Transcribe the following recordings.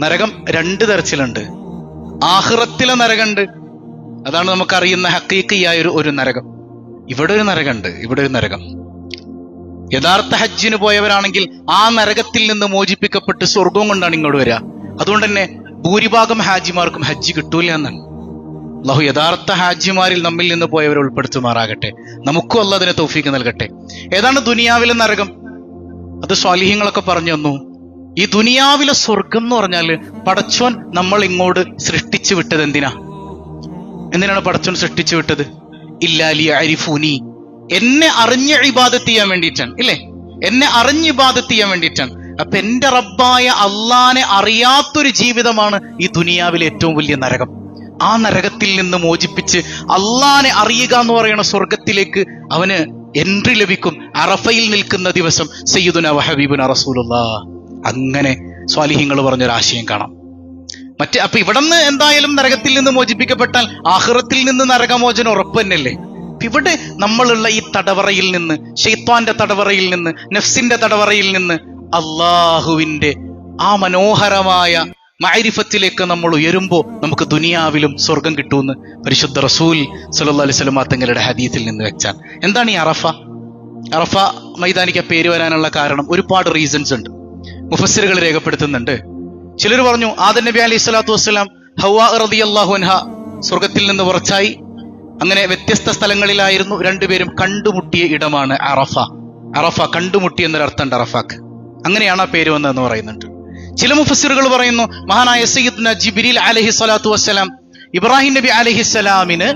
നരകം രണ്ട് തരത്തിലുണ്ട്. ആഹ്റത്തിലെ നരകമുണ്ട് അതാണ് നമുക്കറിയുന്ന ഹക്കീക്കിയായ ഒരു ഒരു നരകം. ഇവിടെ ഒരു നരകമുണ്ട് ഇവിടെ ഒരു നരകം. യഥാർത്ഥ ഹജ്ജിന് പോയവരാണെങ്കിൽ ആ നരകത്തിൽ നിന്ന് മോചിപ്പിക്കപ്പെട്ട് സ്വർഗവും കൊണ്ടാണ് ഇങ്ങോട്ട് വരിക. അതുകൊണ്ട് തന്നെ ഭൂരിഭാഗം ഹാജിമാർക്കും ഹജ്ജ് കിട്ടൂല എന്നാണ്. അള്ളാഹു യഥാർത്ഥ ഹാജിമാരിൽ നമ്മിൽ നിന്ന് പോയവരെ ഉൾപ്പെടുത്തുമാറാകട്ടെ. നമുക്കും അല്ല അതിനെ തൗഫീക്ക് നൽകട്ടെ. ഏതാണ് ദുനിയാവിലെ നരകം? അത് സ്വാലിഹ്യങ്ങളൊക്കെ പറഞ്ഞു തന്നു. ഈ ദുനിയാവിലെ സ്വർഗം എന്ന് പറഞ്ഞാൽ പടച്ചോൻ നമ്മൾ ഇങ്ങോട്ട് സൃഷ്ടിച്ചു വിട്ടത് എന്തിനാ? എന്തിനാണ് പടച്ചോൻ സൃഷ്ടിച്ചു വിട്ടത്? ഇല്ലാലി അരിഫൂനി എന്നെ അറിഞ്ഞ് ഇബാദത്ത് ചെയ്യാൻ വേണ്ടിയിട്ടാണ് ഇല്ലേ? എന്നെ അറിഞ്ഞ് ഇബാദത്ത് ചെയ്യാൻ വേണ്ടിയിട്ടാണ്. അപ്പൊ എന്റെ റബ്ബായ അള്ളാനെ അറിയാത്തൊരു ജീവിതമാണ് ഈ ദുനിയാവിലെ ഏറ്റവും വലിയ നരകം. ആ നരകത്തിൽ നിന്ന് മോചിപ്പിച്ച് അള്ളാനെ അറിയുക എന്ന് പറയുന്ന സ്വർഗത്തിലേക്ക് അവന് എൻട്രി ലഭിക്കും. അറഫയിൽ നിൽക്കുന്ന ദിവസം സയ്യിദുന വഹബീബുന റസൂലുള്ള. അങ്ങനെ സ്വാലിഹിങ്ങൾ പറഞ്ഞൊരു ആശയം കാണാം. മറ്റേ അപ്പൊ ഇവിടുന്ന് എന്തായാലും നരകത്തിൽ നിന്ന് മോചിപ്പിക്കപ്പെട്ടാൽ ആഹ്റത്തിൽ നിന്ന് നരകമോചനം ഉറപ്പ് തന്നെയല്ലേ ഇവിടെ നമ്മളുള്ള ഈ തടവറയിൽ നിന്ന് ഷെയ്ത്വാന്റെ തടവറയിൽ നിന്ന് നഫ്സിന്റെ തടവറയിൽ നിന്ന് അള്ളാഹുവിന്റെ ആ മനോഹരമായ മാരിഫത്തിലേക്ക് നമ്മൾ ഉയരുമ്പോൾ നമുക്ക് ദുനിയാവിലും സ്വർഗം കിട്ടുമെന്ന് പരിശുദ്ധ റസൂൽ സല്ലല്ലാഹു അലൈഹി വസല്ലം തങ്ങളുടെ ഹദീത്തിൽ നിന്ന് വെച്ചാൽ എന്താണ് ഈ അറഫ? അറഫ മൈതാനിക്ക് പേര് വരാനുള്ള കാരണം ഒരുപാട് റീസൺസ് ഉണ്ട്. മുഫസ്സിറുകൾ രേഖപ്പെടുത്തുന്നുണ്ട്. ചിലർ പറഞ്ഞു ആദൻ നബി അലൈഹി സ്വലാത്തു വസ്സലാം ഹൗവ അൻഹ സ്വർഗത്തിൽ നിന്ന് ഉറച്ചായി അങ്ങനെ വ്യത്യസ്ത സ്ഥലങ്ങളിലായിരുന്നു രണ്ടുപേരും കണ്ടുമുട്ടിയ ഇടമാണ് അറഫ. അറഫ കണ്ടുമുട്ടി എന്നൊരർത്ഥമുണ്ട് അറഫാക്ക്. അങ്ങനെയാണ് ആ പേര് വന്നതെന്ന് പറയുന്നുണ്ട്. ചില മുഫസ്സിറുകൾ പറയുന്നു മഹാനായ സയ്യിദ്ന ജിബിരിൽ അലഹി സ്വലാത്തു വസ്സലാം ഇബ്രാഹിം നബി അലഹിസ്സലാമിന്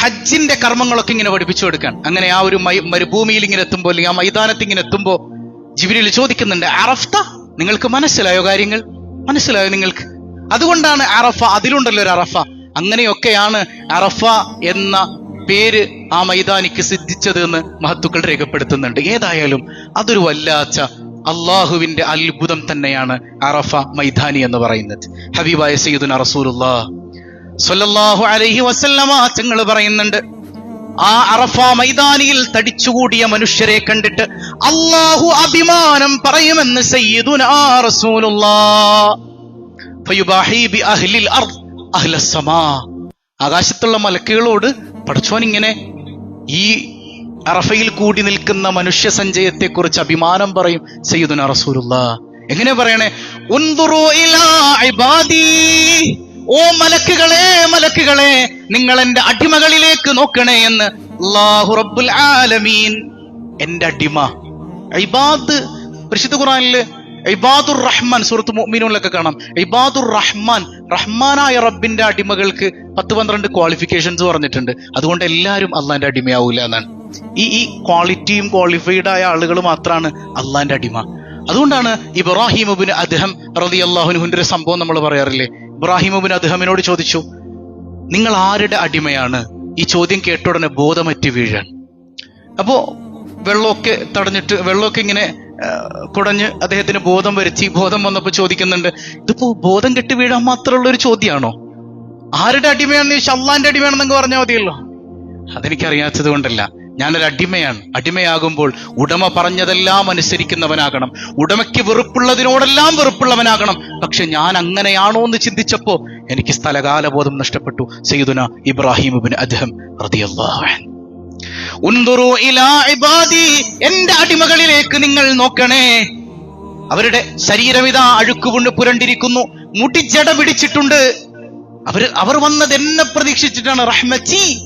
ഹജ്ജിന്റെ കർമ്മങ്ങളൊക്കെ ഇങ്ങനെ പഠിപ്പിച്ചു കൊടുക്കാൻ. അങ്ങനെ ആ ഒരു മരുഭൂമിയിൽ ഇങ്ങനെ എത്തുമ്പോൾ അല്ലെങ്കിൽ ആ മൈതാനത്ത് ഇങ്ങനെ എത്തുമ്പോൾ ജിബിരിൽ ചോദിക്കുന്നുണ്ട് അറഫ്ത? നിങ്ങൾക്ക് മനസ്സിലായോ കാര്യങ്ങൾ? മനസ്സിലായോ നിങ്ങൾക്ക്? അതുകൊണ്ടാണ് അറഫ അതിലുണ്ടല്ലോ ഒരു അറഫ. അങ്ങനെയൊക്കെയാണ് അറഫ എന്ന പേര് ആ മൈതാനിക്ക് സിദ്ധിച്ചത് എന്ന് മഹത്തുക്കൾ രേഖപ്പെടുത്തുന്നുണ്ട്. ഏതായാലും അതൊരു വല്ലാച്ച അള്ളാഹുവിന്റെ അത്ഭുതം തന്നെയാണ് അറഫ മൈതാനി എന്ന് പറയുന്നത്. ഹബീബായ സയ്യിദുന റസൂലുള്ള സല്ലല്ലാഹു അലൈഹി വസല്ലമ തങ്ങൾ പറയുന്നുണ്ട് ആ അറഫ മൈതാനിയിൽ തടിച്ചുകൂടിയ മനുഷ്യരെ കണ്ടിട്ട് അള്ളാഹു അഭിമാനം പറയുമെന്ന് ആകാശത്തുള്ള മലക്കുകളോട് പഠിച്ചോൻ ഇങ്ങനെ ഈ അറഫയിൽ കൂടി നിൽക്കുന്ന മനുഷ്യ സഞ്ചയത്തെ കുറിച്ച് അഭിമാനം പറയും സയ്യിദുന റസൂലുള്ള. എങ്ങനെ പറയണേ? ഇലാ ഓ മലക്കുകളെ മലക്കുകളെ നിങ്ങൾ എന്റെ അടിമകളിലേക്ക് നോക്കണേ എന്ന് അല്ലാഹു റബ്ബുൽ ആലമീൻ എന്റെ അടിമ. ഇബാദ് പരിശുദ്ധ ഖുറാനിൽ ഇബാദുർ റഹ്മാൻ സുഹൃത്ത് മീനുകളിലൊക്കെ കാണാം. ഇബാദുർ റഹ്മാൻ റഹ്മാനായ റബ്ബിന്റെ അടിമകൾക്ക് പത്ത് പന്ത്രണ്ട് ക്വാളിഫിക്കേഷൻസ് പറഞ്ഞിട്ടുണ്ട്. അതുകൊണ്ട് എല്ലാവരും അള്ളാന്റെ അടിമയാവൂല എന്നാണ്. ഈ ഈ ക്വാളിറ്റിയും ക്വാളിഫൈഡ് ആയ ആളുകൾ മാത്രമാണ് അള്ളാന്റെ അടിമ. അതുകൊണ്ടാണ് ഇബ്രാഹിം അബിൻ അദ്ഹം റതി അള്ളാഹുനുഹുന്റെ ഒരു സംഭവം നമ്മൾ പറയാറില്ലേ? ഇബ്രാഹിം അദ്ദേഹമിനോട് ചോദിച്ചു നിങ്ങൾ ആരുടെ അടിമയാണ്? ഈ ചോദ്യം കേട്ട ഉടനെ ബോധമറ്റി വീഴാൻ. അപ്പോ വെള്ളമൊക്കെ തടഞ്ഞിട്ട് വെള്ളമൊക്കെ ഇങ്ങനെ കുടഞ്ഞ് അദ്ദേഹത്തിന് ബോധം വരുത്തി ബോധം വന്നപ്പോൾ ചോദിക്കുന്നുണ്ട് ഇതിപ്പോ ബോധം കെട്ടി വീഴാൻ മാത്രമുള്ള ഒരു ചോദ്യമാണോ ആരുടെ അടിമയാണെന്ന് ചോദിച്ചാൽ അള്ളാന്റെ അടിമയാണെന്നൊക്കെ പറഞ്ഞാൽ മതിയല്ലോ. അതെനിക്കറിയാത്തത് കൊണ്ടല്ല. ഞാനൊരു അടിമയാണ്. അടിമയാകുമ്പോൾ ഉടമ പറഞ്ഞതെല്ലാം അനുസരിക്കുന്നവനാകണം. ഉടമയ്ക്ക് വെറുപ്പുള്ളതിനോടെല്ലാം വെറുപ്പുള്ളവനാകണം. പക്ഷെ ഞാൻ അങ്ങനെയാണോ എന്ന് ചിന്തിച്ചപ്പോ എനിക്ക് സ്ഥലകാലബോധം നഷ്ടപ്പെട്ടു. സയ്യിദുന ഇബ്രാഹിം ഇബ്നു അദ്ഹം എന്റെ അടിമകളിലേക്ക് നിങ്ങൾ നോക്കണേ. അവരുടെ ശരീരം ഇതാ അഴുക്കുകൊണ്ട് പുരണ്ടിരിക്കുന്നു. മുടി ജട പിടിച്ചിട്ടുണ്ട്. അവർ അവർ വന്നത് എന്നെ പ്രതീക്ഷിച്ചിട്ടാണ്. റഹ്മച്ചി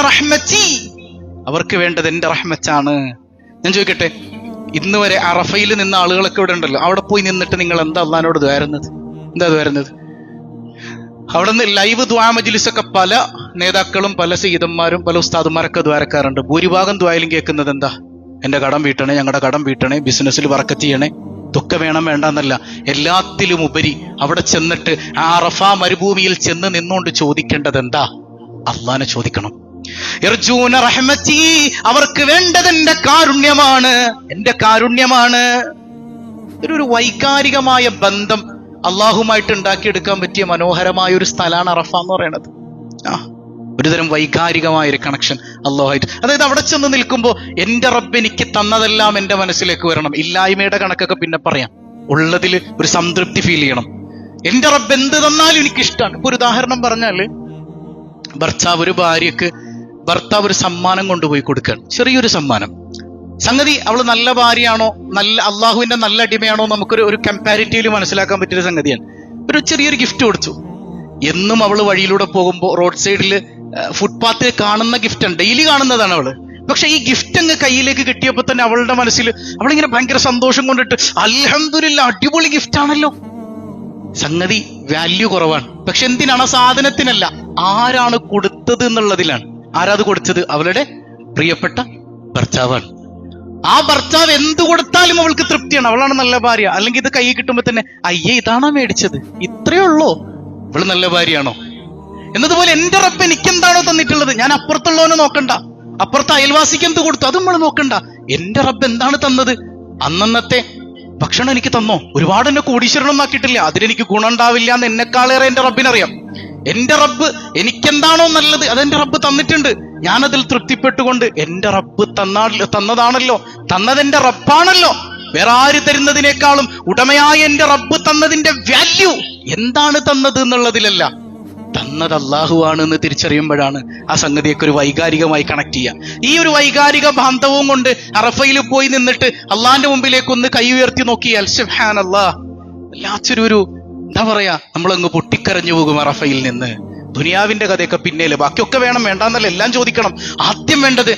റഹ്മച്ചി അവർക്ക് വേണ്ടത് എന്റെ റഹ്മച്ചാണ് ഞാൻ ചോദിക്കട്ടെ ഇന്ന് വരെ അറഫയിൽ നിന്ന ആളുകളൊക്കെ ഇവിടെ ഉണ്ടല്ലോ അവിടെ പോയി നിന്നിട്ട് നിങ്ങൾ എന്താ അള്ളഹാനോട് ദ്വാരുന്നത് എന്താ ദ്വാരുന്നത് അവിടെ നിന്ന് ലൈവ് ദ്വാ മജ്ലിസ് ഒക്കെ പല നേതാക്കളും പല സീതന്മാരും പല ഉസ്താദുമാരൊക്കെ ദ്വാരക്കാറുണ്ട് ഭൂരിഭാഗം ദ്വായാലും കേൾക്കുന്നത് എന്താ? എന്റെ കടം വീട്ടണേ ഞങ്ങളുടെ കടം വീട്ടണേ ബിസിനസ്സിൽ വർക്ക് ചെയ്യണേ ഇതൊക്കെ വേണം വേണ്ട എന്നല്ല എല്ലാത്തിലും ഉപരി അവിടെ ചെന്നിട്ട് ആ അറഫ മരുഭൂമിയിൽ ചെന്ന് നിന്നുകൊണ്ട് ചോദിക്കേണ്ടത് എന്താ? അള്ളാനെ ചോദിക്കണം. അവർക്ക് വേണ്ടത് എന്റെ കാരുണ്യമാണ്. എന്റെ കാരുണ്യമാണ്. ഒരു വൈകാരികമായ ബന്ധം അള്ളാഹുമായിട്ട് ഉണ്ടാക്കിയെടുക്കാൻ പറ്റിയ മനോഹരമായ ഒരു സ്ഥലമാണ് അറഫ എന്ന് പറയുന്നത്. ആ ഒരുതരം വൈകാരികമായ ഒരു കണക്ഷൻ അള്ളാഹുമായിട്ട്. അതായത് അവിടെ ചെന്ന് നിൽക്കുമ്പോൾ എന്റെ റബ്ബ് എനിക്ക് തന്നതെല്ലാം എന്റെ മനസ്സിലേക്ക് വരണം. ഇല്ലായ്മയുടെ കണക്കൊക്കെ പിന്നെ പറയാം. ഉള്ളതിൽ ഒരു സംതൃപ്തി ഫീൽ ചെയ്യണം. എന്റെ റബ്ബ് എന്ത് തന്നാലും എനിക്ക് ഇഷ്ടമാണ് ഇപ്പൊ ഒരു ഉദാഹരണം പറഞ്ഞാൽ ഭർത്താവ് ഒരു ഭാര്യക്ക് ഭർത്താവ് ഒരു സമ്മാനം കൊണ്ടുപോയി കൊടുക്കുകയാണ്. ചെറിയൊരു സമ്മാനം. സംഗതി അവൾ നല്ല ഭാര്യയാണോ? നല്ല അള്ളാഹുവിന്റെ നല്ല അടിമയാണോ നമുക്കൊരു ഒരു കമ്പാരിറ്റീവ്ലി മനസ്സിലാക്കാൻ പറ്റിയ സംഗതിയാണ്. ഒരു ചെറിയൊരു ഗിഫ്റ്റ് കൊടുത്തു. എന്നും അവൾ വഴിയിലൂടെ പോകുമ്പോൾ റോഡ് സൈഡിൽ ഫുട്പാത്തിൽ കാണുന്ന ഗിഫ്റ്റാണ് ഡെയിലി കാണുന്നതാണ് അവൾ. പക്ഷെ ഈ ഗിഫ്റ്റ് അങ്ങ് കയ്യിലേക്ക് കിട്ടിയപ്പോൾ തന്നെ അവളുടെ മനസ്സിൽ അവളിങ്ങനെ ഭയങ്കര സന്തോഷം കൊണ്ടിട്ട് അൽഹംദുലില്ല അടിപൊളി ഗിഫ്റ്റ് ആണല്ലോ. സംഗതി വാല്യൂ കുറവാണ്. പക്ഷെ എന്തിനാണ്? സാധനത്തിനല്ല. ആരാണ് കൊടുത്തത് എന്നുള്ളതിലാണ്. ആരാത് കൊടുത്തത്? അവളുടെ പ്രിയപ്പെട്ട ഭർത്താവാണ്. ആ ഭർത്താവ് എന്ത് കൊടുത്താലും അവൾക്ക് തൃപ്തിയാണ്. അവളാണ് നല്ല ഭാര്യ. അല്ലെങ്കിൽ ഇത് കൈ കിട്ടുമ്പോ തന്നെ അയ്യേ ഇതാണോ മേടിച്ചത്? ഇത്രയേ ഉള്ളോ. ഇവൾ നല്ല ഭാര്യയാണോ? എന്നതുപോലെ എന്റെ റബ്ബ് എനിക്ക് എന്താണോ തന്നിട്ടുള്ളത്? ഞാൻ അപ്പുറത്തുള്ളവനെ നോക്കണ്ട. അപ്പുറത്തെ അയൽവാസിക്ക് എന്ത് കൊടുത്തു? അതും നമ്മൾ നോക്കണ്ട. എന്റെ റബ്ബ് എന്താണ് തന്നത്? അന്നന്നത്തെ ഭക്ഷണം എനിക്ക് തന്നോ? ഒരുപാട് എന്നെ കോടീശ്വരനൊന്നും ആക്കിയിട്ടില്ല. അതിലെനിക്ക് ഗുണം ഉണ്ടാവില്ല എന്ന് എന്നെക്കാളേറെ എന്റെ റബ്ബിനറിയാം എന്റെ റബ്ബ് എനിക്കെന്താണോ നല്ലത് അതെന്റെ റബ്ബ് തന്നിട്ടുണ്ട്. ഞാനതിൽ തൃപ്തിപ്പെട്ടുകൊണ്ട് എന്റെ റബ്ബ് തന്നാ തന്നതാണല്ലോ തന്നതെന്റെ റബ്ബാണല്ലോ. വേറെ ആര് തരുന്നതിനേക്കാളും ഉടമയായ എന്റെ റബ്ബ് തന്നതിന്റെ വാല്യൂ എന്താണ് തന്നത് എന്നുള്ളതിലല്ല. തന്നത് അള്ളാഹു ആണ് എന്ന് തിരിച്ചറിയുമ്പോഴാണ് ആ സംഗതിയൊക്കെ ഒരു വൈകാരികമായി കണക്ട് ചെയ്യുക. ഈ ഒരു വൈകാരിക ബാന്ധവവും കൊണ്ട് അറഫയിൽ പോയി നിന്നിട്ട് അള്ളാഹിന്റെ മുമ്പിലേക്ക് ഒന്ന് കൈ ഉയർത്തി നോക്കിയാൽ അൽഷാൻ അല്ലാ വല്ലാത്തൊരു ഒരു എന്താ പറയാ? നമ്മളങ്ങ് പൊട്ടിക്കരഞ്ഞു പോകും അറഫയിൽ നിന്ന്. ദുനിയാവിന്റെ കഥയൊക്കെ പിന്നേൽ. ബാക്കിയൊക്കെ വേണം വേണ്ടെന്നല്ല എല്ലാം ചോദിക്കണം. ആദ്യം വേണ്ടത്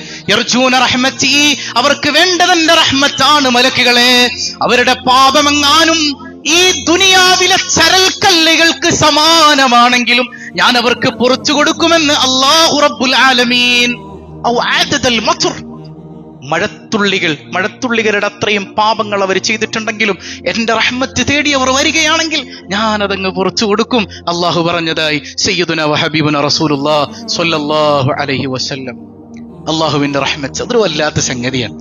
അവർക്ക് വേണ്ടത് എന്റെ റഹ്മത്താണ് മലക്കുകളെ. അവരുടെ പാപമെങ്ങാനും ഈ ദുനിയാവിലെ ചരൽക്കല്ലുകൾക്ക് സമാനമാണെങ്കിലും ഞാൻ അവർക്ക് പുറത്തു കൊടുക്കുമെന്ന് അള്ളാഹു റബ്ബുൽ ആലമീൻ. ഔ മഴത്തുള്ളികൾ മഴത്തുള്ളികളുടെ അത്രയും പാപങ്ങൾ അവർ ചെയ്തിട്ടുണ്ടെങ്കിലും എന്റെ റഹ്മത്ത് തേടി അവർ വരികയാണെങ്കിൽ ഞാൻ അതങ്ങ് പുറത്തു കൊടുക്കും. അള്ളാഹു പറഞ്ഞതായി അലൈഹി വസല്ലം. അള്ളാഹുവിന്റെ റഹ്മത്ത് അതൊരു വല്ലാത്ത സംഗതിയാണ്.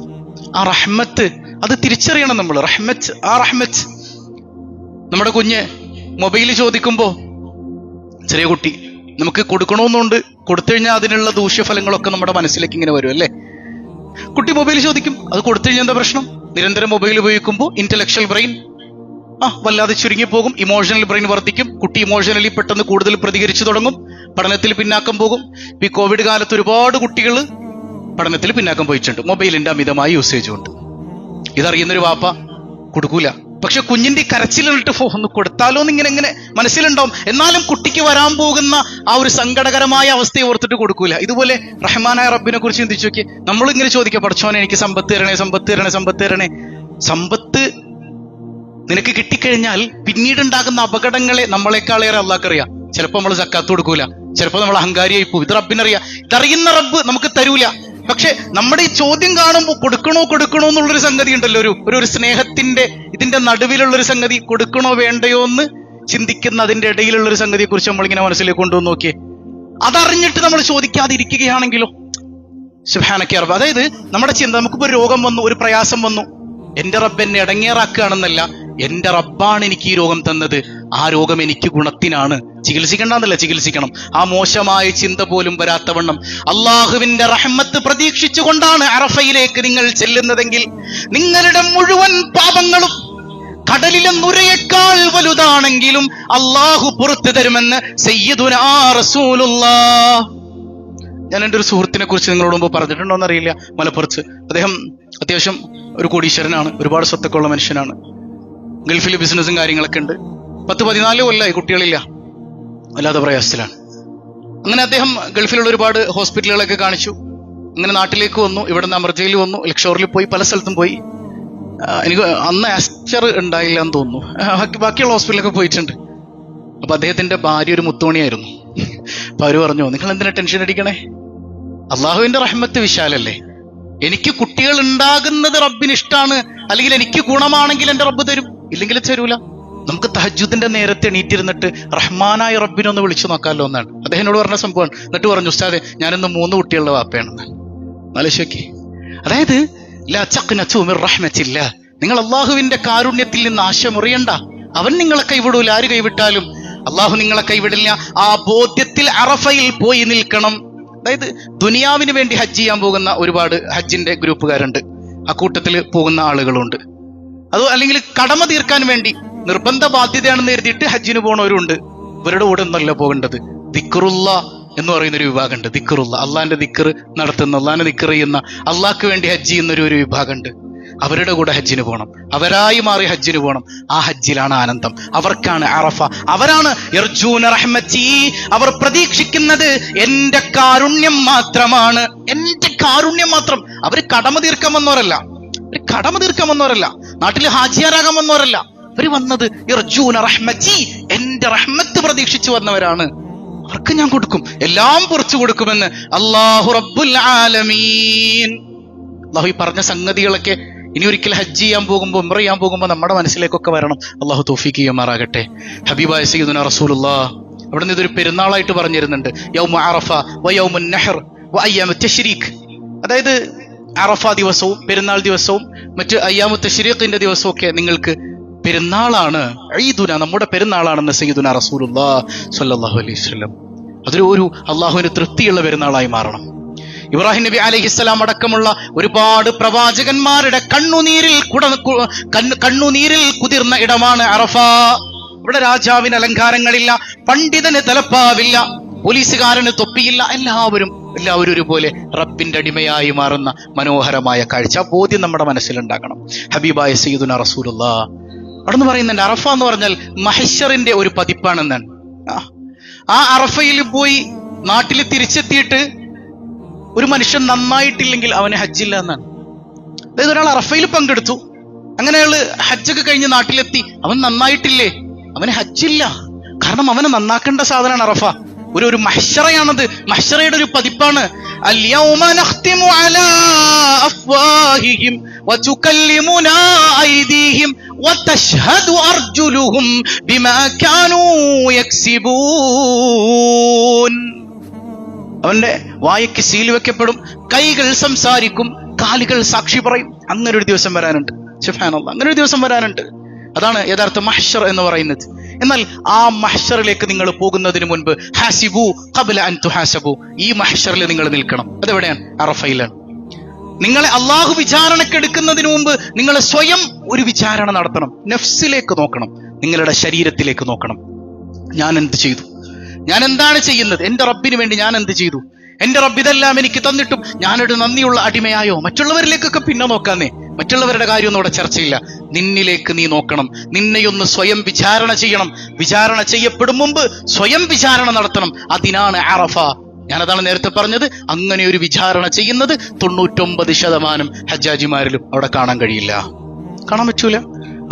ആ റഹ്മത്ത് അത് തിരിച്ചറിയണം നമ്മൾ. റഹ്മത്ത് ആ റഹ്മത്ത്. നമ്മുടെ കുഞ്ഞ് മൊബൈൽ ചോദിക്കുമ്പോ ചെറിയ കുട്ടി നമുക്ക് കൊടുക്കണമെന്നുണ്ട്. കൊടുത്തു കഴിഞ്ഞാൽ അതിനുള്ള ദൂഷ്യഫലങ്ങളൊക്കെ നമ്മുടെ മനസ്സിലേക്ക് ഇങ്ങനെ വരും അല്ലേ? കുട്ടി മൊബൈൽ ചോദിക്കും അത് കൊടുത്തു കഴിഞ്ഞാൽ എന്താ പ്രശ്നം? നിരന്തരം മൊബൈൽ ഉപയോഗിക്കുമ്പോൾ ഇന്റലക്ച്വൽ ബ്രെയിൻ ആ വല്ലാതെ ചുരുങ്ങി പോകും ഇമോഷണൽ ബ്രെയിൻ വർദ്ധിക്കും കുട്ടി ഇമോഷണലി പെട്ടെന്ന് കൂടുതൽ പ്രതികരിച്ചു തുടങ്ങും പഠനത്തിൽ പിന്നാക്കം പോകും. ഈ കോവിഡ് കാലത്ത് ഒരുപാട് കുട്ടികൾ പഠനത്തിൽ പിന്നാക്കം പോയിട്ടുണ്ട്. മൊബൈലിന്റെ അമിതമായ യൂസേജ് കൊണ്ട് ഇതറിയുന്നൊരു വാപ്പ കൊടുക്കൂല. പക്ഷെ കുഞ്ഞിന്റെ കരച്ചിലിട്ട് ഒന്ന് കൊടുത്താലോ എന്ന് ഇങ്ങനെ ഇങ്ങനെ മനസ്സിലുണ്ടാവും. എന്നാലും കുട്ടിക്ക് വരാൻ പോകുന്ന ആ ഒരു സങ്കടകരമായ അവസ്ഥയെ ഓർത്തിട്ട് കൊടുക്കൂല. ഇതുപോലെ റഹ്മാനായ റബ്ബിനെ കുറിച്ച് ചിന്തിച്ചു നോക്കി നമ്മളിങ്ങനെ ചോദിക്കുക പഠിച്ചോനെ എനിക്ക് സമ്പത്ത് തരണേ സമ്പത്ത് തരണേ സമ്പത്ത് തരണേ. സമ്പത്ത് നിനക്ക് കിട്ടിക്കഴിഞ്ഞാൽ പിന്നീട് ഉണ്ടാകുന്ന അപകടങ്ങളെ നമ്മളെക്കാളേറെ അള്ളാഹ്ക്കറിയാം. ചിലപ്പോൾ നമ്മൾ സക്കാത്ത് കൊടുക്കൂല. ചിലപ്പോൾ നമ്മൾ അഹങ്കാരിയായി പോകും ഇത് റബ്ബിനറിയാം. ഇതറിയുന്ന റബ്ബ് നമുക്ക് തരൂല. പക്ഷെ നമ്മുടെ ഈ ചോദ്യം കാണുമ്പോൾ കൊടുക്കണോ കൊടുക്കണോ എന്നുള്ളൊരു സംഗതി ഉണ്ടല്ലോ. ഒരു ഒരു സ്നേഹത്തിന്റെ ഇതിന്റെ നടുവിലുള്ളൊരു സംഗതി കൊടുക്കണോ വേണ്ടയോ എന്ന് ചിന്തിക്കുന്ന അതിന്റെ ഇടയിലുള്ള ഒരു സംഗതിയെ കുറിച്ച് നമ്മളിങ്ങനെ മനസ്സിലേക്ക് കൊണ്ടുവന്ന് നോക്കിയേ. അതറിഞ്ഞിട്ട് നമ്മൾ ചോദിക്കാതിരിക്കുകയാണെങ്കിലോ? സുഹാനക്കെ അതായത് നമ്മുടെ ചിന്ത നമുക്കിപ്പോ രോഗം വന്നു ഒരു പ്രയാസം വന്നു. എന്റെ റബ്ബ് എന്നെ ഇടങ്ങേറാക്കുകയാണെന്നല്ല. എന്റെ റബ്ബാണ് എനിക്ക് ഈ രോഗം തന്നത്. ആ രോഗം എനിക്ക് ഗുണത്തിനാണ്. ചികിത്സിക്കണ്ടെന്നല്ല ചികിത്സിക്കണം. ആ മോശമായ ചിന്ത പോലും വരാത്തവണ്ണം അള്ളാഹുവിന്റെ റഹ്മത്ത് പ്രതീക്ഷിച്ചുകൊണ്ടാണ് അറഫയിലേക്ക് നിങ്ങൾ ചെല്ലുന്നതെങ്കിൽ നിങ്ങളുടെ മുഴുവൻ പാപങ്ങളും കടലിലെ നുരയേക്കാൾ വലുതാണെങ്കിലും അള്ളാഹു പുറത്തു തരുമെന്ന് ഞാൻ എന്റെ ഒരു സുഹൃത്തിനെ കുറിച്ച് നിങ്ങളോട് മുമ്പ് പറഞ്ഞിട്ടുണ്ടോ എന്നറിയില്ല മലപ്പുറത്ത്. അദ്ദേഹം അത്യാവശ്യം ഒരു കോടീശ്വരനാണ്. ഒരുപാട് സ്വത്തൊക്കെ ഉള്ള മനുഷ്യനാണ്. ഗൾഫിൽ ബിസിനസ്സും കാര്യങ്ങളൊക്കെ ഉണ്ട്. പത്ത് പതിനാല് കൊല്ലമായി കുട്ടികളില്ല. വല്ലാതെ പ്രയാസത്തിലാണ്. അങ്ങനെ അദ്ദേഹം ഗൾഫിലുള്ള ഒരുപാട് ഹോസ്പിറ്റലുകളൊക്കെ കാണിച്ചു. അങ്ങനെ നാട്ടിലേക്ക് വന്നു ഇവിടെ നിന്ന് അമർജയിൽ വന്നു ലക്ഷോറിൽ പോയി പല സ്ഥലത്തും പോയി. എനിക്ക് അന്ന് ആസ്റ്റർ ഉണ്ടായില്ല എന്ന് തോന്നുന്നു. ബാക്കി- ബാക്കിയുള്ള ഹോസ്പിറ്റലൊക്കെ പോയിട്ടുണ്ട്. അപ്പൊ അദ്ദേഹത്തിന്റെ ഭാര്യ ഒരു മുത്തോണിയായിരുന്നു അപ്പൊ അവർ പറഞ്ഞു നിങ്ങൾ എന്തിനാ ടെൻഷൻ അടിക്കണേ? അള്ളാഹുവിന്റെ റഹ്മത്ത് വിശാലല്ലേ? എനിക്ക് കുട്ടികൾ ഉണ്ടാകുന്നത് റബ്ബിന് ഇഷ്ടമാണ് അല്ലെങ്കിൽ എനിക്ക് ഗുണമാണെങ്കിൽ എന്റെ റബ്ബ് തരും. ഇല്ലെങ്കിൽ ചേരൂല. നമുക്ക് തഹജുദിന്റെ നേരത്തെ എണീറ്റിരുന്നിട്ട് റഹ്മാനായ റബ്ബിനെ ഒന്ന് വിളിച്ചു നോക്കാമല്ലോ എന്നാണ്. അദ്ദേഹം എന്നോട് പറഞ്ഞ സംഭവമാണ്. എന്നിട്ട് പറഞ്ഞു ഉസ്താദെ ഞാനിന്ന് മൂന്ന് കുട്ടികളുടെ വാപ്പയാണെന്ന് ആലോചിക്കി അതായത് നിങ്ങൾ അള്ളാഹുവിന്റെ കാരുണ്യത്തിൽ നിന്ന് ആശ മുറിയണ്ട അവൻ നിങ്ങളെ കൈവിടൂല. ആര് കൈവിട്ടാലും? അള്ളാഹു നിങ്ങളെ കൈവിടില്ല. ആ ബോധ്യത്തിൽ അറഫയിൽ പോയി നിൽക്കണം. അതായത് ദുനിയാവിന് വേണ്ടി ഹജ്ജ് ചെയ്യാൻ പോകുന്ന ഒരുപാട് ഹജ്ജിന്റെ ഗ്രൂപ്പുകാരുണ്ട്. ആ കൂട്ടത്തിൽ പോകുന്ന ആളുകളുണ്ട്. അത് അല്ലെങ്കിൽ കടമ തീർക്കാൻ വേണ്ടി നിർബന്ധ ബാധ്യതയാണെന്ന് എഴുതിയിട്ട് ഹജ്ജിന് പോണവരുണ്ട്. ഇവരുടെ കൂടെ ഒന്നല്ല പോകേണ്ടത്. ദിക്റുള്ള എന്ന് പറയുന്ന ഒരു വിഭാഗമുണ്ട്. ദിക്റുള്ള അള്ളാന്റെ ദിക്കർ നടത്തുന്ന അള്ളാന്റെ ദിക്കർ ചെയ്യുന്ന അള്ളാഹ്ക്ക് വേണ്ടി ഹജ്ജ് ചെയ്യുന്ന ഒരു വിഭാഗമുണ്ട്. അവരുടെ കൂടെ ഹജ്ജിന് പോകണം അവരായി മാറി ഹജ്ജിന് പോകണം ആ ഹജ്ജിലാണ് ആനന്ദം. അവർക്കാണ് അറഫ. അവരാണ് അവർ പ്രതീക്ഷിക്കുന്നത് എന്റെ കാരുണ്യം മാത്രമാണ്. എന്റെ കാരുണ്യം മാത്രം. അവർ കടമ തീർക്കാൻ വന്നവരല്ല. കടമ തീർക്കാൻ വന്നവരല്ല. നാട്ടിൽ ഹാജിയാരാകാൻ വന്നവരല്ല. അവർ വന്നത് എന്റെ റഹ്മത്ത് പ്രതീക്ഷിച്ചു വന്നവരാണ്. അവർക്ക് ഞാൻ കൊടുക്കും. എല്ലാം പൊറിച്ചു കൊടുക്കുമെന്ന് അള്ളാഹു റബ്ബുൽ ആലമീൻ. അള്ളാഹു ഈ പറഞ്ഞ സംഗതികളൊക്കെ ഇനി ഒരിക്കൽ ഹജ്ജ് ചെയ്യാൻ പോകുമ്പോൾ ഉംറ ചെയ്യാൻ പോകുമ്പോൾ നമ്മുടെ മനസ്സിലേക്കൊക്കെ വരണം. അള്ളാഹു തോഫിക്ക് ചെയ്യുമാറാകട്ടെ. ഹബീബായ സയ്യിദുന റസൂലുള്ള. അവിടെ നിന്ന് ഇതൊരു പെരുന്നാളായിട്ട് പറഞ്ഞിരുന്നുണ്ട്. യൗമ അറഫ വ യൗമുൻ നഹർ വ അയ്യാമ തശ്രീഖ്. അതായത് അറഫ ദിവസവും പെരുന്നാൾ ദിവസവും മറ്റ് അയ്യാമു തശ്രീഖിന്റെ ദിവസവും ഒക്കെ നിങ്ങൾക്ക് പെരുന്നാളാണ്. ഈദുന നമ്മുടെ പെരുന്നാളാണെന്ന് സയ്യിദുന റസൂലുല്ലാ സല്ലാഹു അലൈഹി വസല്ലം. അതൊരു ഒരു അള്ളാഹുവിന് തൃപ്തിയുള്ള പെരുന്നാളായി മാറണം. ഇബ്രാഹിം നബി അലഹിസ്സലാം അടക്കമുള്ള ഒരുപാട് പ്രവാചകന്മാരുടെ കണ്ണുനീരിൽ കുട കണ്ണുനീരിൽ കുതിർന്ന ഇടമാണ് അറഫ. ഇവിടെ രാജാവിന് അലങ്കാരങ്ങളില്ല പണ്ഡിതന് തലപ്പാവില്ല പോലീസുകാരന് തൊപ്പിയില്ല എല്ലാവരും എല്ലാവരും ഒരുപോലെ റബ്ബിന്റെ അടിമയായി മാറുന്ന മനോഹരമായ കാഴ്ച. ആ ബോധ്യം നമ്മുടെ മനസ്സിലുണ്ടാകണം. ഹബീബായ സയ്യിദുന റസൂലുള്ള. അവിടെ നിന്ന് പറയുന്നുണ്ട് അറഫ എന്ന് പറഞ്ഞാൽ മഹഷറിന്റെ ഒരു പതിപ്പാണെന്നാണ്. ആ അറഫയിൽ പോയി നാട്ടിൽ തിരിച്ചെത്തിയിട്ട് ഒരു മനുഷ്യൻ നന്നായിട്ടില്ലെങ്കിൽ അവന് ഹജ്ജില്ല എന്നാണ്. അതായത് ഒരാൾ അറഫയിൽ പങ്കെടുത്തു. അങ്ങനെ അയാൾ ഹജ്ജൊക്കെ കഴിഞ്ഞ് നാട്ടിലെത്തി. അവൻ നന്നായിട്ടില്ലേ? അവന് ഹജ്ജില്ല. കാരണം അവനെ നന്നാക്കേണ്ട സാധനമാണ് അറഫ. ഒരു ഒരു മഹ്ഷറയാണത്. മഹ്ഷറയുടെ ഒരു പതിപ്പാണ്. അവന്റെ വായക്ക് സീൽ വെക്കപ്പെടും കൈകൾ സംസാരിക്കും കാലുകൾ സാക്ഷി പറയും. അങ്ങനെ ഒരു ദിവസം വരാനുണ്ട്. അങ്ങനെ ഒരു ദിവസം വരാനുണ്ട്. അതാണ് യഥാർത്ഥ മഹ്ഷർ എന്ന് പറയുന്നത്. എന്നാൽ ആ മഹ്ഷറിലേക്ക് നിങ്ങൾ പോകുന്നതിന് മുൻപ് ഹാസിബു കബല അൻ തുഹാസബു. ഈ മഹ്ഷറിൽ നിങ്ങൾ നിൽക്കണം. അതെവിടെയാണ്? അറഫയിലാണ്. നിങ്ങളെ അള്ളാഹു വിചാരണക്കെടുക്കുന്നതിന് മുമ്പ് നിങ്ങൾ സ്വയം ഒരു വിചാരണ നടത്തണം. നഫ്സിലേക്ക് നോക്കണം. നിങ്ങളുടെ ശരീരത്തിലേക്ക് നോക്കണം. ഞാൻ എന്ത് ചെയ്തു? ഞാൻ എന്താണ് ചെയ്യുന്നത്? എന്റെ റബ്ബിന് വേണ്ടി ഞാൻ എന്ത് ചെയ്തു? എന്റെ റബ്ബിതെല്ലാം എനിക്ക് തന്നിട്ടും ഞാനൊരു നന്ദിയുള്ള അടിമയായോ? മറ്റുള്ളവരിലേക്കൊക്കെ പിന്നെ നോക്കാന്നേ. മറ്റുള്ളവരുടെ കാര്യമൊന്നും അവിടെ ചർച്ചയില്ല. നിന്നിലേക്ക് നീ നോക്കണം. നിന്നെയൊന്ന് സ്വയം വിചാരണ ചെയ്യണം. വിചാരണ ചെയ്യപ്പെടും മുമ്പ് സ്വയം വിചാരണ നടത്തണം. അതിനാണ് അറഫ. ഞാനതാണ് നേരത്തെ പറഞ്ഞത്. അങ്ങനെ ഒരു വിചാരണ ചെയ്യുന്നത് തൊണ്ണൂറ്റൊമ്പത് ശതമാനം ഹജ്ജാജിമാരിലും അവിടെ കാണാൻ കഴിയില്ല. കാണാൻ പറ്റൂല.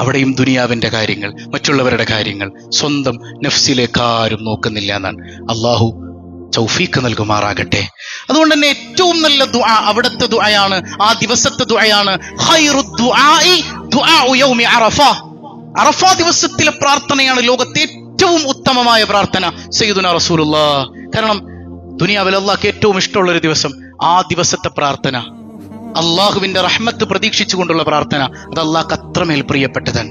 അവിടെയും ദുനിയാവിന്റെ കാര്യങ്ങൾ മറ്റുള്ളവരുടെ കാര്യങ്ങൾ സ്വന്തം നഫ്സിലേക്കാരും നോക്കുന്നില്ല എന്നാണ്. അള്ളാഹു ചൗഫീക്ക് നൽകുമാറാകട്ടെ. അതുകൊണ്ട് തന്നെ ഏറ്റവും നല്ല ദുആ അവിടുത്തെ ദുആയാണ് ആ ദിവസത്തെ ദുആയാണ് അറഫ. ദിവസത്തിലെ പ്രാർത്ഥനയാണ് ലോകത്തെ ഏറ്റവും ഉത്തമമായ പ്രാർത്ഥന സയ്യിദുന റസൂലുള്ള. കാരണം ദുനിയാവിൽ അള്ളാഹ്ക്ക് ഏറ്റവും ഇഷ്ടമുള്ള ഒരു ദിവസം ആ ദിവസത്തെ പ്രാർത്ഥന. അള്ളാഹുവിന്റെ റഹ്മത്ത് പ്രതീക്ഷിച്ചുകൊണ്ടുള്ള പ്രാർത്ഥന അത് അള്ളാഹ്ക്ക് അത്രമേൽ പ്രിയപ്പെട്ടതാണ്.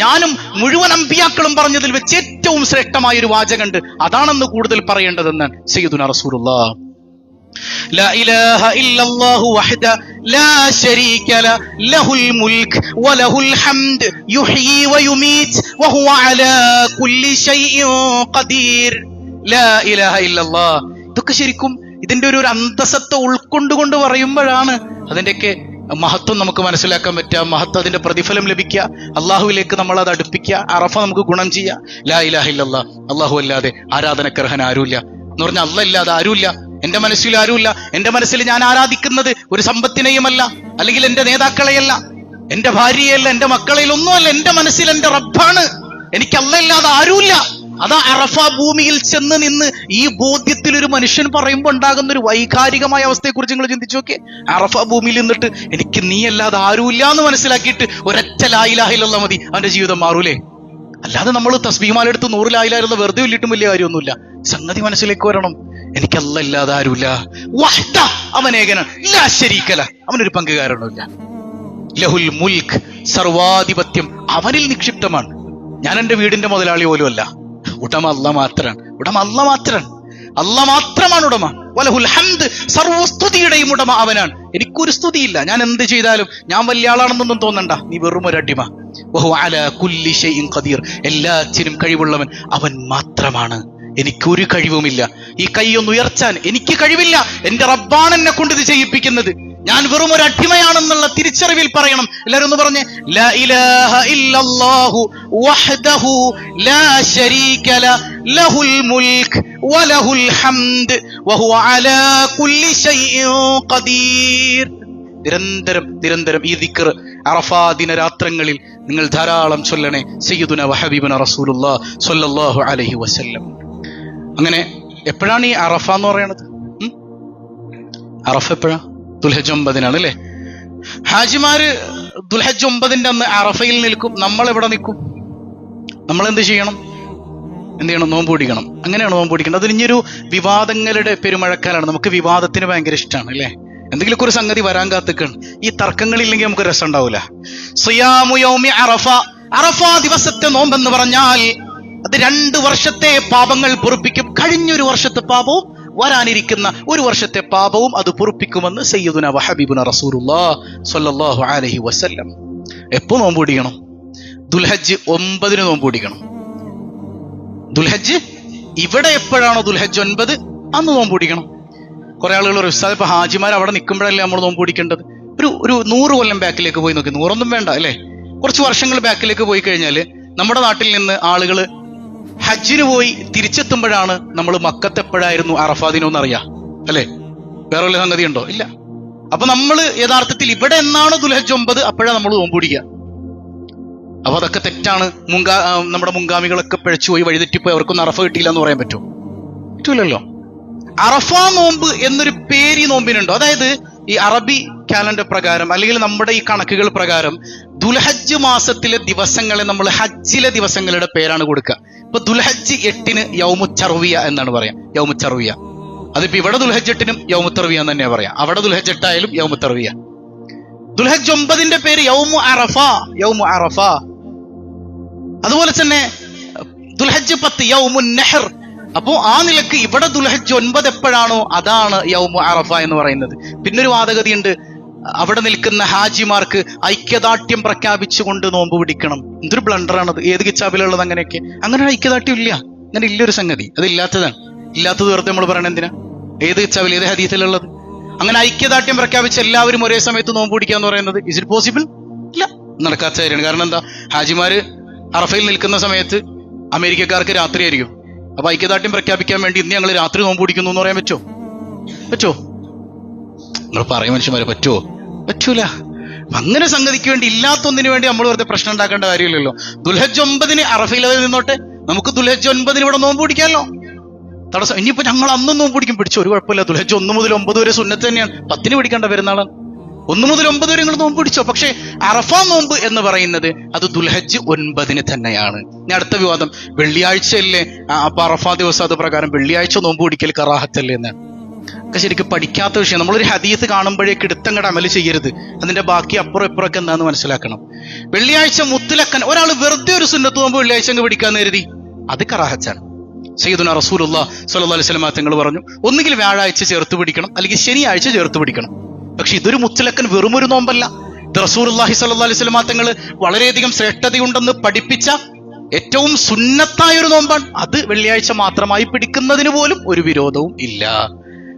ഞാനും മുഴുവൻ അമ്പിയാക്കളും പറഞ്ഞതിൽ വെച്ച് ഏറ്റവും ശ്രേഷ്ഠമായ ഒരു വാചകമുണ്ട് അതാണെന്ന് കൂടുതൽ പറയേണ്ടതെന്ന് സയ്യിദുന റസൂലുള്ള. لا إله إلا الله وحده لا شريك له له الملك وله الحمد يحيي ويميت وهو على كل شيء قدير لا إله إلا الله ഇതൊക്കെ ശരിക്കും ഇതിന്റെ ഒരു അന്തസത്ത ഉൾക്കൊണ്ടുകൊണ്ട് പറയുമ്പോഴാണ് അതിന്റെയൊക്കെ മഹത്വം നമുക്ക് മനസ്സിലാക്കാൻ പറ്റുക മഹത്വം അതിന്റെ പ്രതിഫലം ലഭിക്കുക അള്ളാഹുവിലേക്ക് നമ്മൾ അത് അടുപ്പിക്കുക അറഫ നമുക്ക് ഗുണം ചെയ്യുക. ലാ ഇലാഹ ഇല്ലല്ലാ അള്ളാഹു അല്ലാതെ ആരാധനക്കർഹൻ ആരുമില്ല. എന്ന് പറഞ്ഞാൽ അല്ല ഇല്ലാതെ ആരുമില്ല. എന്റെ മനസ്സിൽ ആരുമില്ല. എന്റെ മനസ്സിൽ ഞാൻ ആരാധിക്കുന്നത് ഒരു സമ്പത്തിനെയുമല്ല അല്ലെങ്കിൽ എന്റെ നേതാക്കളെയല്ല എന്റെ ഭാര്യയല്ല എന്റെ മക്കളെയിൽ ഒന്നുമല്ല. എന്റെ മനസ്സിൽ എന്റെ റബ്ബാണ്. എനിക്ക് അല്ല ഇല്ലാതെ ആരുമില്ല. അതാ അറഫ ഭൂമിയിൽ ചെന്ന് നിന്ന് ഈ ബോധ്യത്തിൽ ഒരു മനുഷ്യൻ പറയുമ്പോൾ ഉണ്ടാകുന്ന ഒരു വൈകാരികമായ അവസ്ഥയെക്കുറിച്ച് നിങ്ങൾ ചിന്തിച്ചു നോക്കിയേ. അറഫ ഭൂമിയിൽ നിന്നിട്ട് എനിക്ക് നീ അല്ലാതെ ആരുമില്ല എന്ന് മനസ്സിലാക്കിയിട്ട് ഒരൊറ്റ ലായിലാഹിലുള്ള മതി അവന്റെ ജീവിതം മാറൂലേ? അല്ലാതെ നമ്മൾ തസ്ബീമാലെടുത്ത് നൂറ് ലായിലായിരുന്ന വെറുതെ വലിയിട്ടും വലിയ കാര്യമൊന്നുമില്ല. സംഗതി മനസ്സിലേക്ക് വരണം. എനിക്കല്ല ഇല്ലാതെ ആരുമില്ല. വഹ്ദ അവൻ ഏകനാണ് ശരീക്കല അവനൊരു പങ്കുകാരനുമില്ല ലഹുൽ മുൽക്ക് സർവാധിപത്യം അവനിൽ നിക്ഷിപ്തമാണ്. ഞാൻ എന്റെ വീടിന്റെ മുതലാളി പോലും അല്ല. ഉടമ അല്ല മാത്രാണ്. ഉടമ അല്ല മാത്രാണ്. അല്ല മാത്രമാണ് ഉടമ. വലഹുൽ ഹംദ് സർവസ്തുതിയുടെയും ഉടമ അവനാണ്. എനിക്കൊരു സ്തുതിയില്ല. ഞാൻ എന്ത് ചെയ്താലും ഞാൻ വലിയ ആളാണെന്നൊന്നും തോന്നണ്ട. നീ വെറും ഒരു അടിമ ഖദീർ. എല്ലാറ്റിനും കഴിവുള്ളവൻ അവൻ മാത്രമാണ്. എനിക്കൊരു കഴിവുമില്ല. ഈ കൈ ഒന്ന് ഉയർച്ചാൻ എനിക്ക് കഴിവില്ല. എന്റെ റബ്ബാണ് എന്നെ കൊണ്ട് ഇത് ചെയ്യിപ്പിക്കുന്നത്. ഞാൻ വെറും ഒരു അടിമയാണെന്നുള്ള തിരിച്ചറിവിൽ പറയണം. എല്ലാവരും ഒന്ന് പറഞ്ഞേ ലാ ഇലാഹ ഇല്ലല്ലാഹു വഹ്ദഹു ലാ ശരീക ലഹുൽ മുൽക്ക് വലഹുൽ ഹംദ് വഹുവ അലാ കുല്ലി ഷൈഇൻ ഖദീർ. നിരന്തരം നിരന്തരം ഈ ദിക്ർ അറഫാ ദിനരാത്രങ്ങളിൽ നിങ്ങൾ ധാരാളം ചൊല്ലണേ. സയ്യിദുന വഹബീബുന റസൂലുള്ളാ സ്വല്ലല്ലാഹു അലൈഹി വസല്ലം. അങ്ങനെ എപ്പോഴാണ് ഈ അറഫ എന്ന് പറയുന്നത്? അറഫ എപ്പോഴാ? ദുൽഹജ് ഒമ്പതിനാണ് അല്ലേ ഹാജിമാര് ദുൽഹജ് ഒമ്പതിന്റെ അന്ന് അറഫയിൽ നിൽക്കും നമ്മൾ എവിടെ നിൽക്കും. നമ്മൾ എന്ത് ചെയ്യണം? എന്ത് ചെയ്യണം? നോമ്പ് പിടിക്കണം. അങ്ങനെയാണ് നോമ്പ് പിടിക്കേണ്ടത്. അത് ഇനിയൊരു വിവാദങ്ങളുടെ പെരുമഴക്കാലാണ്. നമുക്ക് വിവാദത്തിന് ഭയങ്കര ഇഷ്ടമാണ് അല്ലേ? എന്തെങ്കിലുമൊക്കെ ഒരു സംഗതി വരാൻ കാത്തുക്കാണ്. ഈ തർക്കങ്ങളില്ലെങ്കിൽ നമുക്ക് രസം ഉണ്ടാവില്ല സിയാമു യൗമി അറഫ. അറഫ ദിവസത്തെ നോമ്പെന്ന് പറഞ്ഞാൽ അത് രണ്ട് വർഷത്തെ പാപങ്ങൾ പൊറുപ്പിക്കും. കഴിഞ്ഞൊരു വർഷത്തെ പാപവും വരാനിരിക്കുന്ന ഒരു വർഷത്തെ പാപവും അത് പൊറുപ്പിക്കുമെന്ന് സയ്യിദുന വഹബീബുന റസൂറുല്ലാ സൊല്ലാഹു അലൈഹി വസല്ലം. എപ്പോ നോമ്പ് പിടിക്കണം? ദുൽഹജ്ജ് ഒമ്പതിന് നോമ്പ് പിടിക്കണം. ദുൽഹജ്ജ്? ഇവിടെ എപ്പോഴാണോ ദുൽഹജ്ജ് ഒൻപത്? അന്ന് നോമ്പ് പിടിക്കണം. കുറെ ആളുകൾ ഒരു ഉസ്താദ് ഇപ്പൊ ഹാജിമാർ അവിടെ നിൽക്കുമ്പോഴല്ലേ നമ്മൾ നോമ്പ് ഒരു ഒരു നൂറ് കൊല്ലം ബാക്കിലേക്ക് പോയി നോക്കി. നൂറൊന്നും വേണ്ട അല്ലേ? കുറച്ച് വർഷങ്ങൾ ബാക്കിലേക്ക് പോയി കഴിഞ്ഞാൽ നമ്മുടെ നാട്ടിൽ നിന്ന് ആളുകൾ ഹജ്ജിന് പോയി തിരിച്ചെത്തുമ്പോഴാണ് നമ്മൾ മക്കത്തെപ്പോഴായിരുന്നു അറഫാദിനോന്ന് അറഫാദിനോ അറിയാം അല്ലേ? വേറെ വല്ല സംഗതി ഉണ്ടോ ഇല്ല. അപ്പൊ നമ്മൾ യഥാർത്ഥത്തിൽ ഇവിടെ എന്നാണ് ദുൽഹജ് ഒമ്പത്? അപ്പോഴാണ് നമ്മൾ നോമ്പ് അപ്പൊ അതൊക്കെ തെറ്റാണ്. മുങ്കാ നമ്മുടെ മുൻഗാമികളൊക്കെ പിഴച്ചു പോയി വഴിതെറ്റിപ്പോയി അവർക്കൊന്നും അറഫ കിട്ടിയില്ല എന്ന് പറയാൻ പറ്റുമോ? പറ്റൂലല്ലോ. അറഫ നോമ്പ് എന്നൊരു പേര് ഈ നോമ്പിനുണ്ടോ. അതായത് ഈ അറബി കാലണ്ടർ പ്രകാരം അല്ലെങ്കിൽ നമ്മുടെ ഈ കണക്കുകൾ പ്രകാരം ദുൽഹജ്ജ് മാസത്തിലെ ദിവസങ്ങളെ നമ്മൾ ഹജ്ജിലെ ദിവസങ്ങളുടെ പേരാണ് കൊടുക്കുക. ഇപ്പൊ ദുൽഹജ്ജ് എട്ടിന് യൗമു ചർവിയ എന്നാണ് പറയാം. യൗമു ചർവിയ അതിപ്പോ ഇവിടെ ദുൽഹജ്ജ് എട്ടിനും യൗമു തർവിയ എന്ന് തന്നെയാ പറയാം. അവിടെ ദുൽഹജ്ജ് എട്ടായാലും യൗമു തർവിയ ദുൽഹജ്ജ് ഒമ്പതിന്റെ പേര് യൗമു അറഫ യൗമു അറഫ. അതുപോലെ തന്നെ ദുൽഹജ്ജ് പത്ത് യൗമു നെഹർ. അപ്പോ ആ നിലയ്ക്ക് ഇവിടെ ദുൽഹജ്ജ് ഒൻപത് എപ്പോഴാണോ അതാണ് യൗമു അറഫ എന്ന് പറയുന്നത്. പിന്നൊരു വാദഗതിയുണ്ട്. അവിടെ നിൽക്കുന്ന ഹാജിമാർക്ക് ഐക്യദാർഢ്യം പ്രഖ്യാപിച്ചുകൊണ്ട് നോമ്പ് പിടിക്കണം. എന്തൊരു ബ്ലണ്ടറാണത് ഏത് കിച്ചാബിലുള്ളത് അങ്ങനെയൊക്കെ. അങ്ങനെ ഒരു ഐക്യദാർഢ്യം ഇല്ല. അങ്ങനെ ഇല്ലൊരു സംഗതി. അത് ഇല്ലാത്തതാണ്. ഇല്ലാത്തത് വെറുതെ നമ്മൾ പറയണത് എന്തിനാ? ഏത് കിച്ചാബിൽ ഏത് ഹദീസിലുള്ളത്? അങ്ങനെ ഐക്യദാർഢ്യം പ്രഖ്യാപിച്ച് എല്ലാവരും ഒരേ സമയത്ത് നോമ്പ് പിടിക്കുക എന്ന് പറയുന്നത് ഇസ് ഇറ്റ് പോസിബിൾ ഇല്ല. നടക്കാത്ത കാര്യമാണ്. കാരണം എന്താ? ഹാജിമാര് അറഫയിൽ നിൽക്കുന്ന സമയത്ത് അമേരിക്കക്കാർക്ക് രാത്രി ആയിരിക്കും അപ്പൊ ഐക്യദാർഢ്യം പ്രഖ്യാപിക്കാൻ വേണ്ടി ഇന്ന് ഞങ്ങൾ രാത്രി നോമ്പ് പിടിക്കുന്നു എന്ന് പറയാൻ പറ്റുമോ? പറ്റുമോ? നിങ്ങൾ പറയും മനുഷ്യന്മാരെ പറ്റുമോ? പറ്റൂല. അങ്ങനെ സംഗതിക്ക് വേണ്ടി ഇല്ലാത്തൊന്നിനു വേണ്ടി നമ്മൾ വെറുതെ പ്രശ്നം ഉണ്ടാക്കേണ്ട കാര്യമില്ലല്ലോ. ദുൽഹജ് ഒമ്പതിന് അറഫയിൽ നിന്നോട്ടെ നമുക്ക് ദുൽഹജ് ഒൻപതിന് ഇവിടെ നോമ്പ് പിടിക്കാമല്ലോ. തടസ്സം ഇനിയിപ്പോ ഞങ്ങൾ അന്നും നോമ്പ് പിടിക്കും. പിടിച്ചു ഒരു കുഴപ്പമില്ല. ദുൽഹജ് ഒന്ന് മുതൽ ഒമ്പത് വരെ സുന്നത്ത് തന്നെയാണ്. പത്തിന് പിടിക്കേണ്ട പെരുന്നാളാണ് ഒന്ന് മുതൽ ഒമ്പത് വരെ നിങ്ങൾ നോമ്പ് പിടിച്ചോ. പക്ഷേ അറഫ നോമ്പ് എന്ന് പറയുന്നത് അത് ദുൽഹജ് ഒൻപതിന് തന്നെയാണ്. ഇനി അടുത്ത വിവാദം. വെള്ളിയാഴ്ചയല്ലേ? അപ്പൊ അറഫ ദിവസം അത് പ്രകാരം വെള്ളിയാഴ്ച നോമ്പ് പിടിക്കൽ കറാഹത്തല്ലേ എന്നാണ് ഒക്കെ ശരിക്കും പഠിക്കാത്ത വിഷയം. നമ്മളൊരു ഹദീസ് കാണുമ്പോഴേക്ക് എടുത്തങ്ങടെ അമൽ ചെയ്യരുത്. അതിന്റെ ബാക്കി അപ്പുറം ഇപ്പുറമൊക്കെ എന്താന്ന് മനസ്സിലാക്കണം. വെള്ളിയാഴ്ച മുത്തലക്കൻ ഒരാൾ വെറുതെ ഒരു സുന്നത്ത് പോകുമ്പോൾ വെള്ളിയാഴ്ച അങ്ങ് പിടിക്കാന്ന് കരുതി. അത് കറാഹച്ചാണ് സയ്യിദുന റസൂലുള്ള സല്ലല്ലാഹു അലൈഹി വസല്ലം തങ്ങൾ പറഞ്ഞു ഒന്നുകിൽ വ്യാഴാഴ്ച ചേർത്ത് പിടിക്കണം അല്ലെങ്കിൽ ശനിയാഴ്ച ചേർത്ത് പിടിക്കണം. പക്ഷെ ഇതൊരു മുത്തലക്കൻ വെറുമൊരു നോമ്പല്ല. ഇത് റസൂലുള്ളാഹി സ്വല്ലല്ലാഹു അലൈഹി വസല്ലം തങ്ങൾ വളരെയധികം ശ്രേഷ്ഠതയുണ്ടെന്ന് പഠിപ്പിച്ച ഏറ്റവും സുന്നത്തായ ഒരു നോമ്പാണ്. അത് വെള്ളിയാഴ്ച മാത്രമായി പിടിക്കുന്നതിന് പോലും ഒരു വിരോധവും ഇല്ല.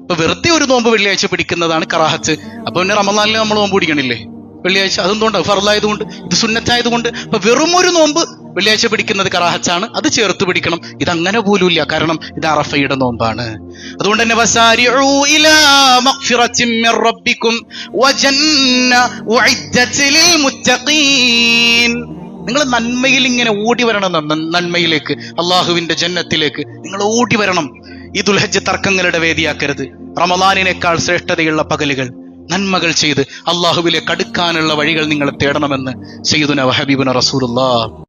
ഇപ്പൊ വെറുതെ ഒരു നോമ്പ് വെള്ളിയാഴ്ച പിടിക്കുന്നതാണ് കറാഹത്ത്. അപ്പൊ പിന്നെ റമദാനിൽ നമ്മൾ നോമ്പ് പിടിക്കണില്ലേ? വെള്ളിയാഴ്ച അതെന്തുകൊണ്ട്? ഫറലായതുകൊണ്ട് ഇത് സുന്നത്തായതുകൊണ്ട്. അപ്പൊ വെറും ഒരു നോമ്പ് വെള്ളിയാഴ്ച പിടിക്കുന്നത് കറാഹച്ചാണ് അത് ചേർത്ത് പിടിക്കണം. ഇത് അങ്ങനെ പോലുമില്ല. കാരണം ഇത് അറഫയുടെ നോമ്പാണ്. അതുകൊണ്ട് തന്നെ നിങ്ങൾ നന്മയിൽ ഇങ്ങനെ ഓടി വരണം നന്മയിലേക്ക് അള്ളാഹുവിന്റെ ജന്നത്തിലേക്ക്. നിങ്ങൾ ഓടി വരണം. ഈ ദുൽഹജ്ജ് തർക്കങ്ങളുടെ വേദിയാക്കരുത്. റമദാനിനേക്കാൾ ശ്രേഷ്ഠതയുള്ള പകലുകൾ നന്മകൾ ചെയ്ത് അള്ളാഹുവിലേക്ക് അടുക്കാനുള്ള വഴികൾ നിങ്ങൾ തേടണമെന്ന് സയ്യിദുന വഹബീബുന റസൂലുള്ളാഹ്